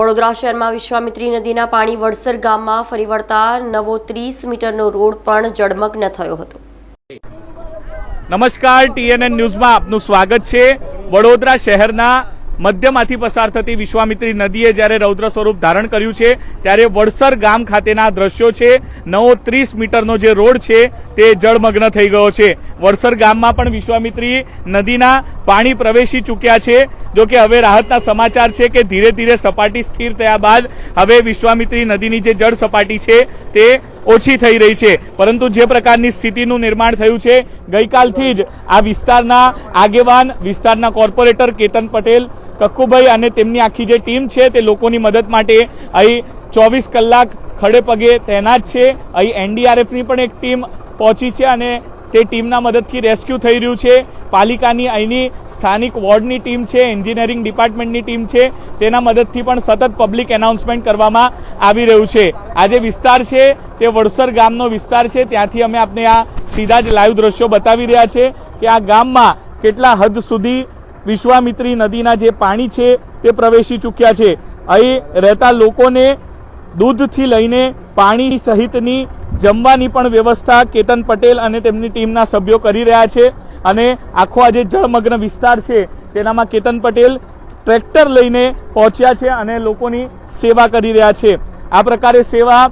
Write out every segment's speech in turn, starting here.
વડોદરા શહેરમાં વિશ્વામિત્રી નદીના પાણી વડસર ગામમાં ફરી વળતા નવો ત્રીસ મીટરનો રોડ પણ જળમગ્ન થયો હતો. નમસ્કાર, ટીએનએન ન્યૂઝમાં આપનું સ્વાગત છે. વડોદરા શહેરના મધ્યમાંથી પસાર થતી વિશ્વામિત્રી નદીએ જ્યારે રૌદ્ર સ્વરૂપ ધારણ કર્યું છે, ત્યારે વડસર ગામ ખાતેના દ્રશ્યો છે, નવો ત્રીસ મીટરનો જે રોડ છે, તે જળમગ્ન થઈ ગયો છે. વડસર ગામમાં પણ વિશ્વામિત્રી નદીના પાણી પ્રવેશી ચૂક્યા છે. જો કે હવે રાહતના સમાચાર છે કે ધીરે ધીરે સપાટી સ્થિર થયા બાદ હવે વિશ્વામિત્રી નદીની જે જળ સપાટી છે તે ઓછી થઈ રહી છે. પરંતુ જે પ્રકારની સ્થિતિનું નિર્માણ થયું છે, ગઈકાલથી જ આ વિસ્તારના આગેવાન, વિસ્તારના કોર્પોરેટર કેતન પટેલ, કક્કુભાઈ અને તેમની આખી જે ટીમ છે તે લોકોની મદદ માટે અહીં ચોવીસ કલાક ખડે પગે તૈનાત છે. અહીં એનડીઆરએફની પણ એક ટીમ પહોંચી છે અને તે ટીમના મદદથી રેસ્ક્યુ થઈ રહ્યું છે. પાલિકાની અહીંની સ્થાનિક વોર્ડની ટીમ છે, એન્જિનિયરિંગ ડિપાર્ટમેન્ટની ટીમ છે. તેના મદદથી પણ સતત પબ્લિક એનાઉન્સમેન્ટ કરવામાં આવી રહ્યું છે. આ જે વિસ્તાર છે, તે વડસર ગામનો વિસ્તાર છે. ત્યાંથી અમે આપને આ સીધા જ લાઈવ દ્રશ્યો બતાવી રહ્યા છે કે આ ગામમાં કેટલા હદ સુધી વિશ્વામિત્રી નદીના જે પાણી છે, તે પ્રવેશી ચૂક્યા છે. અહીં રહેતા લોકોને દૂધથી લઈને પાણી સહિતની જમવાની પણ વ્યવસ્થા કેતન પટેલ અને તેમની ટીમના સભ્યો કરી રહ્યા છે અને આખો આ જે જળમગ્ન વિસ્તાર છે, તેનામાં કેતન પટેલ ટ્રેક્ટર લઈને પહોંચ્યા છે અને લોકોની સેવા કરી રહ્યા છે. આ પ્રકારે સેવા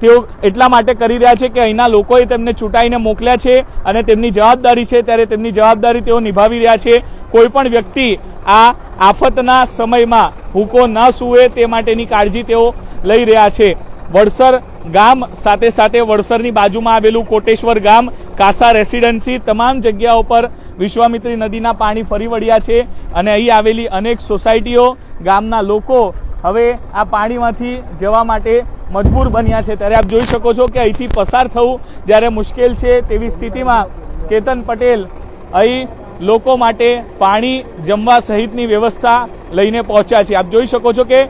તેઓ એટલા માટે કરી રહ્યા છે કે અહીંના લોકોએ તેમને ચૂંટાઈને મોકલ્યા છે અને તેમની જવાબદારી છે, ત્યારે તેમની જવાબદારી તેઓ નિભાવી રહ્યા છે. કોઈ પણ વ્યક્તિ આ આફતના સમયમાં ભૂકો ન સૂવે તે માટેની કાળજી તેઓ લઈ રહ્યા છે. વડસર ગામ, સાથે સાથે વડસરની બાજુમાં આવેલું કોટેશ્વર ગામ, કાસા રેસિડેન્સી, તમામ જગ્યાઓ પર વિશ્વામિત્રી નદીના પાણી ફરી વળ્યા છે અને અહીં આવેલી અનેક સોસાયટીઓ, ગામના લોકો હવે આ પાણીમાંથી જવા માટે મજબૂર બન્યા છે. ત્યારે આપ જોઈ શકો છો કે અહીંથી પસાર થવું જ્યારે મુશ્કેલ છે તેવી સ્થિતિમાં કેતન પટેલ અહીં લોકો માટે પાણી જમવા સહિતની વ્યવસ્થા લઈને પહોંચ્યા છે. આપ જોઈ શકો છો કે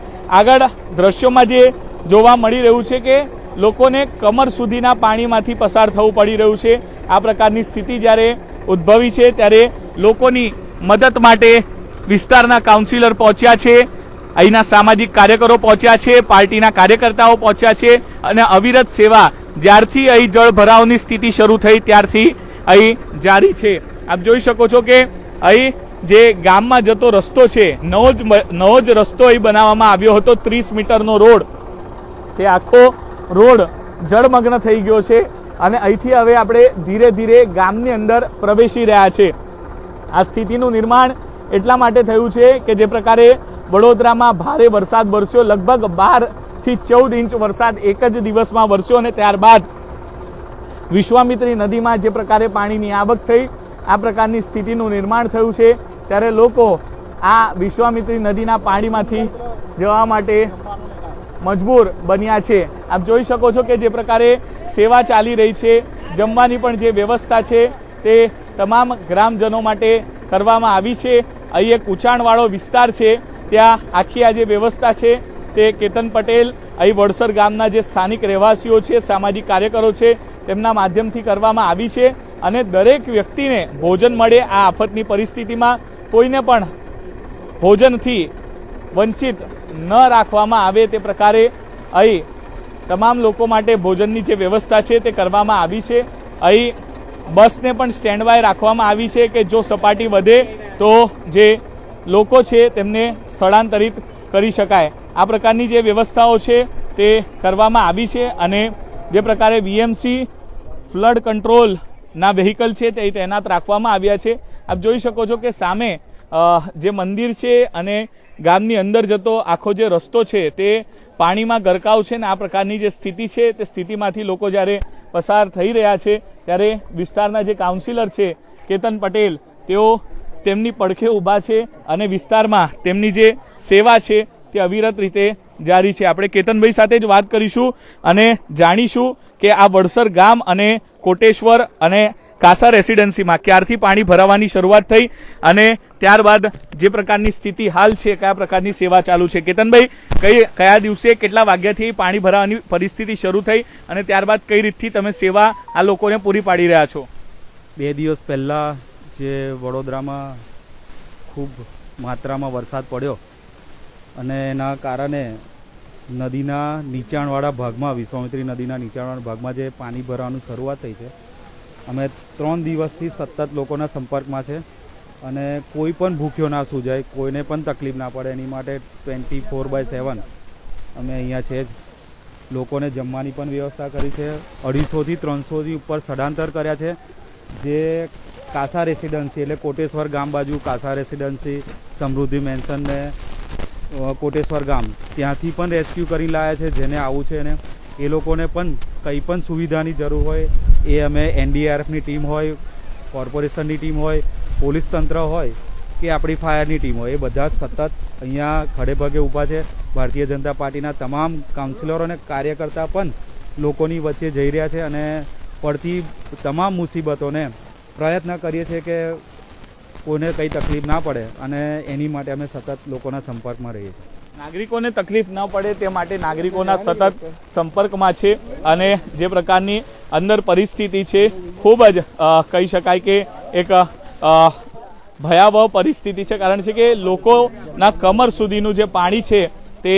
આગળ દ્રશ્યોમાં જે જોવા મળી રહ્યું છે કે લોકોને કમર સુધીના પાણીમાંથી પસાર થવું પડી રહ્યું છે. આ પ્રકારની સ્થિતિ જ્યારે ઉદ્ભવી છે ત્યારે લોકોની મદદ માટે વિસ્તારના કાઉન્સિલર પહોંચ્યા છે, અહીંના સામાજિક કાર્યકરો પહોંચ્યા છે, પાર્ટીના કાર્યકર્તાઓ પહોંચ્યા છે અને અવિરત સેવા જ્યારથી અહીં જળ ભરાવની સ્થિતિ શરૂ થઈ ત્યારથી અહીં જારી છે. આપ જોઈ શકો છો કે અહીં જે ગામમાં જતો રસ્તો છે, નવો જ નવો જ રસ્તો અહીં બનાવવામાં આવ્યો હતો. ત્રીસ મીટરનો રોડ તે આખો રોડ જળમગ્ન થઈ ગયો છે અને અહીંથી હવે આપણે ધીરે ધીરે ગામની અંદર પ્રવેશી રહ્યા છે. આ સ્થિતિનું નિર્માણ એટલા માટે થયું છે કે જે પ્રકારે વડોદરામાં ભારે વરસાદ વરસ્યો. લગભગ બારથી ચૌદ ઇંચ વરસાદ એક જ દિવસમાં વરસ્યો અને ત્યારબાદ વિશ્વામિત્રી નદીમાં જે પ્રકારે પાણીની આવક થઈ, આ પ્રકારની સ્થિતિનું નિર્માણ થયું છે. ત્યારે લોકો આ વિશ્વામિત્રી નદીના પાણીમાંથી જવા માટે મજબૂર બન્યા છે. આપ જોઈ શકો છો કે જે પ્રકારે સેવા ચાલી રહી છે, જમવાની પણ જે વ્યવસ્થા છે તે તમામ ગ્રામજનો માટે કરવામાં આવી છે. અહીં એક ઊંચાણવાળો વિસ્તાર છે, ત્યાં આખી આ જે વ્યવસ્થા છે તે કેતન પટેલ, અહીં વડસર ગામના જે સ્થાનિક રહેવાસીઓ છે, સામાજિક કાર્યકરો છે, તેમના માધ્યમથી કરવામાં આવી છે અને દરેક વ્યક્તિને ભોજન મળે આ આફતની પરિસ્થિતિમાં કોઈને પણ ભોજનથી વંચિત ન રાખવામાં આવે તે પ્રકારે અહીં તમામ લોકો માટે ભોજનની જે વ્યવસ્થા છે તે કરવામાં આવી છે. અહીં બસને પણ સ્ટેન્ડ બાય રાખવામાં આવી છે કે જો સપાટી વધે તો જે લોકો છે તેમને સ્થળાંતરિત કરી શકાય. આ પ્રકારની જે વ્યવસ્થાઓ છે તે કરવામાં આવી છે અને જે પ્રકારે વીએમસી ફ્લડ કંટ્રોલના વેહિકલ છે તે તૈનાત રાખવામાં આવ્યા છે. આપ જોઈ શકો છો કે સામે જે મંદિર છે અને ગામની અંદર જતો આખો જે રસ્તો છે તે પાણીમાં ગરકાવ છે ને આ પ્રકારની જે સ્થિતિ છે, તે સ્થિતિમાંથી લોકો જ્યારે પસાર થઈ રહ્યા છે, ત્યારે વિસ્તારના જે કાઉન્સિલર છે, કેતન પટેલ, તેઓ તેમની પડખે ઊભા છે અને વિસ્તારમાં તેમની જે સેવા છે તે અવિરત રીતે જારી છે. આપણે કેતનભાઈ સાથે જ વાત કરીશું અને જાણીશું કે આ વડસર ગામ અને કોટેશ્વર અને કાસા રેસિડેન્સીમાં ક્યારથી પાણી ભરાવાની શરૂઆત થઈ અને ત્યારબાદ જે પ્રકારની સ્થિતિ હાલ છે, કયા પ્રકારની સેવા ચાલુ છે, કેતનભાઈ, કઈ, કયા દિવસે કેટલા વાગ્યાથી પાણી ભરાવાની પરિસ્થિતિ શરૂ થઈ અને ત્યારબાદ કઈ રીતથી તમે સેવા આ લોકોને પૂરી પાડી રહ્યા છો? બે દિવસ પહેલાં જે વડોદરામાં ખૂબ માત્રામાં વરસાદ પડ્યો અને એના કારણે નદીના નીચાણવાળા ભાગમાં, વિશ્વામિત્રી નદીના નીચાણવાળા ભાગમાં જે પાણી ભરવાનું શરૂઆત થઈ છે, અમે ત્રણ દિવસથી સતત લોકોના સંપર્કમાં છે. અને કોઈ પણ ભૂખ્યો ના સૂજાય, કોઈને પણ તકલીફ ના પડે. એની માટે ટ્વેન્ટી ફોર બાય સેવન અમે અહીંયા છે જ. લોકોને જમવાની પણ વ્યવસ્થા કરી છે. અઢીસોથી ત્રણસોથી ઉપર સ્થળાંતર કર્યા છે. જે કાસા રેસિડન્સી એટલે કોટેશ્વર ગામ બાજુ, કાસા રેસિડન્સી, સમૃદ્ધિ મેન્શન ને કોટેશ્વર ગામ. ત્યાંથી પણ રેસ્ક્યુ કરી લાયા છે, જેને આવું છે ને, એ લોકોને પણ કંઈ પણ સુવિધાની જરૂર હોય, એ અમે એનડીઆરએફની ટીમ હોય, કોર્પોરેશનની ટીમ હોય પોલીસ તંત્ર હોય કે આપણી ફાયરની ટીમ હોય એ બધા સતત અહીંયા ખડેભાગે ઊભા છે. ભારતીય જનતા પાર્ટીના તમામ કાઉન્સિલરો અને કાર્યકર્તા પણ લોકોની વચ્ચે જઈ રહ્યા છે અને પડતી તમામ મુસીબતોને પ્રયત્ન કરીએ છીએ કે કોઈને કંઈ તકલીફ ના પડે અને એની માટે અમે સતત લોકોના સંપર્કમાં રહીએ છીએ. નાગરિકોને તકલીફ ન પડે તે માટે નાગરિકોના સતત સંપર્કમાં છે અને જે પ્રકારની અંદર પરિસ્થિતિ છે, ખૂબ જ કહી શકાય કે એક ભયાવહ પરિસ્થિતિ છે. કારણ છે કે લોકોના કમર સુધીનું જે પાણી છે તે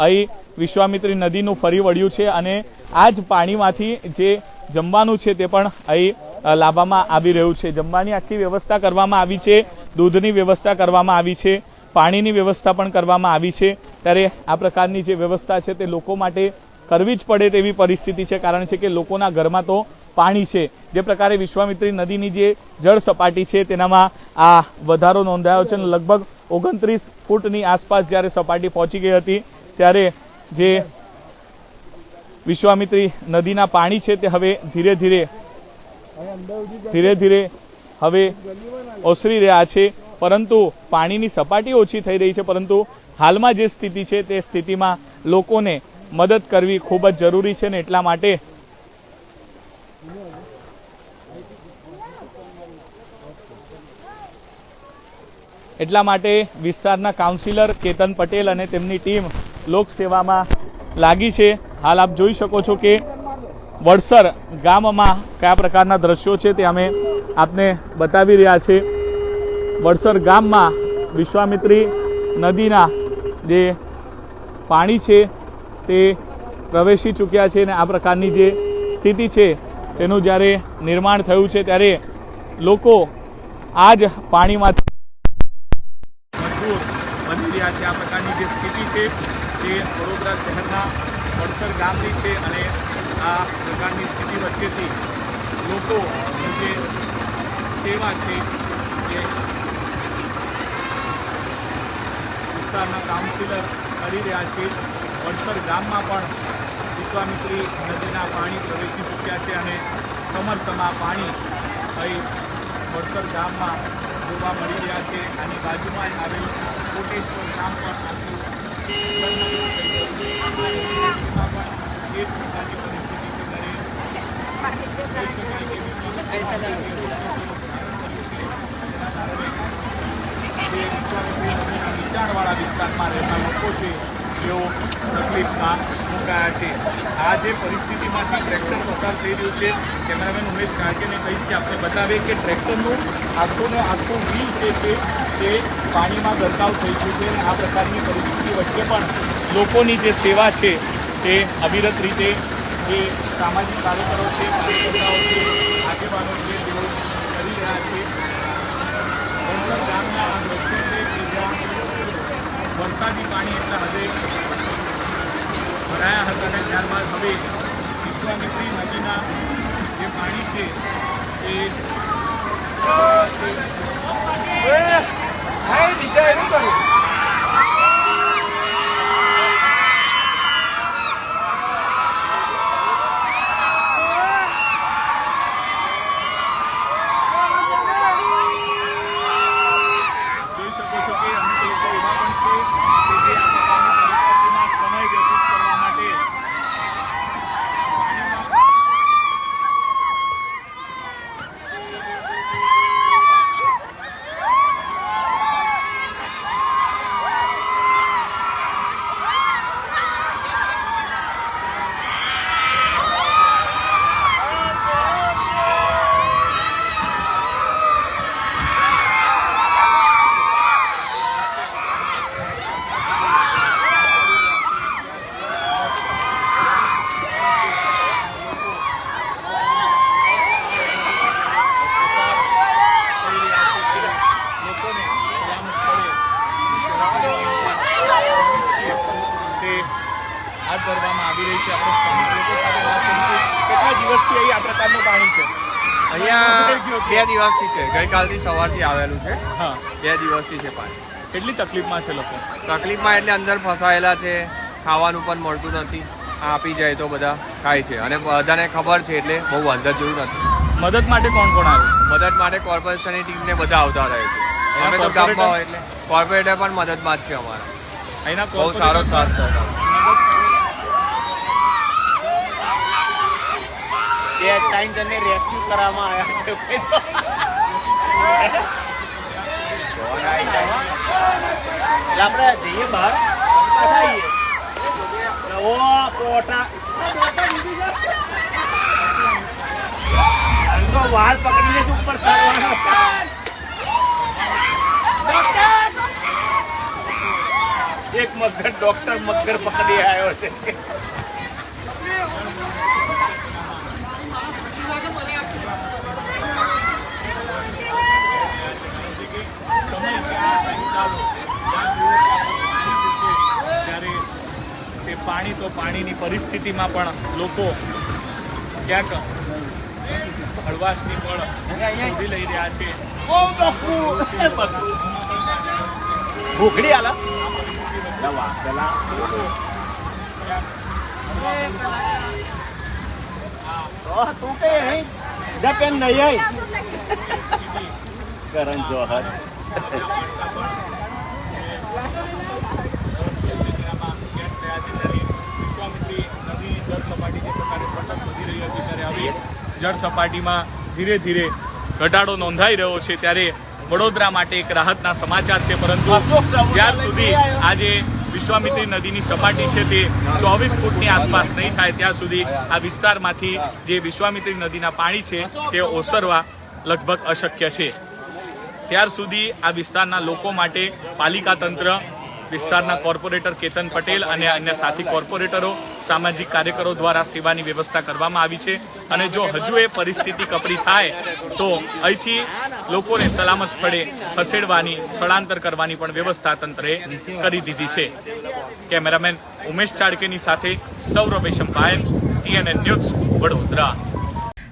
અહીં વિશ્વામિત્રી નદીનું ફરી વળ્યું છે અને આ જ પાણીમાંથી જે જમવાનું છે તે પણ અહીં લાવવામાં આવી રહ્યું છે. જમવાની આખી વ્યવસ્થા કરવામાં આવી છે. દૂધની વ્યવસ્થા કરવામાં આવી છે. પાણીની વ્યવસ્થા પણ કરવામાં આવી છે. ત્યારે આ પ્રકારની જે વ્યવસ્થા છે તે લોકો માટે કરવી જ પડે તેવી પરિસ્થિતિ છે. કારણ છે કે લોકોના ઘરમાં તો પાણી છે, જે પ્રકારે વિશ્વામિત્રી નદીની જે જળ સપાટી છે, તેનામાં આ વધારો નોંધાયો છે અને લગભગ ઓગણત્રીસ ફૂટની આસપાસ જ્યારે સપાટી પહોંચી ગઈ હતી, ત્યારે જે વિશ્વામિત્રી નદીના પાણી છે, તે હવે ધીરે ધીરે ધીરે ધીરે હવે ઓસરી રહ્યા છે. પરંતુ પાણીની સપાટી ઓછી થઈ રહી છે, પરંતુ હાલમાં જે સ્થિતિ છે, તે સ્થિતિમાં લોકોને મદદ કરવી ખૂબ જ જરૂરી છે ને એટલા માટે એટલા માટે વિસ્તારના કાઉન્સિલર કેતન પટેલ અને તેમની ટીમ લોકસેવામાં લાગી છે. હાલ આપ જોઈ શકો છો કે વડસર ગામમાં કયા પ્રકારના દ્રશ્યો છે તે અમે આપને બતાવી રહ્યા છે. વડસર ગામમાં વિશ્વામિત્રી નદીના જે પાણી છે તે પ્રવેશી ચૂક્યા છે અને આ પ્રકારની જે સ્થિતિ છે તેનું જ્યારે નિર્માણ થયું છે ત્યારે લોકો આ જ પાણીમાંથી મજબૂર બની રહ્યા છે. આ પ્રકારની જે સ્થિતિ છે તે વડોદરા શહેરના પડસર ગામની છે અને આ પ્રકારની સ્થિતિ વચ્ચેથી લોકોની જે સેવા છે એ વિસ્તારના કાઉન્સિલર કરી રહ્યા છે. પડસર ગામમાં પણ વિશ્વામિત્રી નદીના પાણી પ્રવેશી ચૂક્યા છે અને કમરસમા પાણી અહીં પડસર ગામમાં જોવા મળી રહ્યા છે અને બાજુમાં જ આવેલ કોટેશ્વર ધામ પણ નીચાણવાળા વિસ્તારમાં રહેતા લોકો છે તેઓ તકલીફમાં મુકાયા છે. આ જે પરિસ્થિતિમાંથી ટ્રેક્ટર પસાર થઈ રહ્યું છે, કેમેરામેન ઉમેશ ચાણકેને કહીશ કે આપણે બતાવીએ કે ટ્રેક્ટરનું આખું ને આખું વ્હીલ જે છે, તે પાણીમાં ગરકાવ થઈ ગયું છે અને આ પ્રકારની પરિસ્થિતિ વચ્ચે પણ લોકોની જે સેવા છે, તે અવિરત રીતે જે સામાજિક કાર્યકરો છે, કાર્યકર્તાઓ છે, આગેવાનો છે, તેઓ કરી રહ્યા છે વલસાડ ગામના આ દ્રશ્યો છે કે જ્યાં વરસાદી પાણી એટલા હદે ભરાયા હતા અને ત્યારબાદ હવે વિશ્વામિત્રી નદીના જે પાણી છે એ જોઈ શકો છો કે અમુક લોકો એવા પણ છે કે જે આ પ્રકારની પરિસ્થિતિમાં સમય વ્યતીત કરવા માટે પાણીમાં કેટલો બે દિવસથી છે. ગઈકાલથી સવારથી આવેલું છે. હા. બે દિવસથી છે પાણી. કેટલી તકલીફમાં છે લોકો? તકલીફમાં એટલે અંદર ફસાયેલા છે. ખાવાનું પણ મળતું નથી. આપી જાય તો બધા ખાય છે. અને બધાને ખબર છે એટલે બહુ વાંધો જોયું નથી. મદદ માટે કોણ કોણ આવે મદદ માટે કોર્પોરેશનની ટીમને બધા આવતા રહે છે. અમે તો ગામમાં હોય એટલે કોર્પોરેટર પણ મદદમાં જ છે અમારા. અહીંના બહુ સારો સાથ સહકાર બે ટાઈમ જણને રેસ્ક્યુ કરવામાં આવ્યા છે. આપણે જઈએ બહાર. ઓ પોટા. વાળ પકડીને જ ઉપર. એક મગર ડોક્ટર મગર પકડી આવ્યો છે સમય કે આ ઉતારો, જ્યાં જુઓ ત્યાં પાણી જે છે, ત્યારે તે પાણી તો પાણીની પરિસ્થિતિમાં પણ લોકો ક્યાંક હળવાશની પણ શોધી લઈ રહ્યા છે ભૂખડી આલા તું અહીં જપેન નહીં આઈ કરણ જોહર શિવસેનામાં ક્યાંક થયા છે ત્યારે વિશ્વામિત્રી નદીની જળ સપાટી જે પ્રકારે રહી હતી ત્યારે હવે જળ સપાટીમાં ધીરે ધીરે ઘટાડો નોંધાઈ રહ્યો છે ત્યારે વડોદરા માટે એક રાહતના સમાચાર છે, પરંતુ ત્યાર સુધી આજે વિશ્વામિત્રી નદીની સપાટી છે તે ચોવીસ ફૂટની આસપાસ નહીં થાય. ત્યાં સુધી આ વિસ્તારમાંથી જે વિશ્વામિત્રી નદીના પાણી છે તે ઓસરવા લગભગ અશક્ય છે. ત્યાર સુધી આ વિસ્તારના લોકો માટે પાલિકા તંત્ર વિસ્તારના કોર્પોરેટર કેતન પટેલ અને અન્ય સાથી કોર્પોરેટરો, સામાજિક કાર્યકરો દ્વારા સેવાની વ્યવસ્થા કરવામાં આવી છે. અને જો હજુ એ પરિસ્થિતિ કપરી થાય, તો અહીંથી લોકોને સલામત સ્થળે ખસેડવાની, સ્થળાંતર કરવાની પણ વ્યવસ્થા તંત્રએ કરી દીધી છે. કેમેરામેન ઉમેશ ચાડકેની સાથે સૌરભ પાયન ટીએનએન ન્યૂઝ વડોદરા.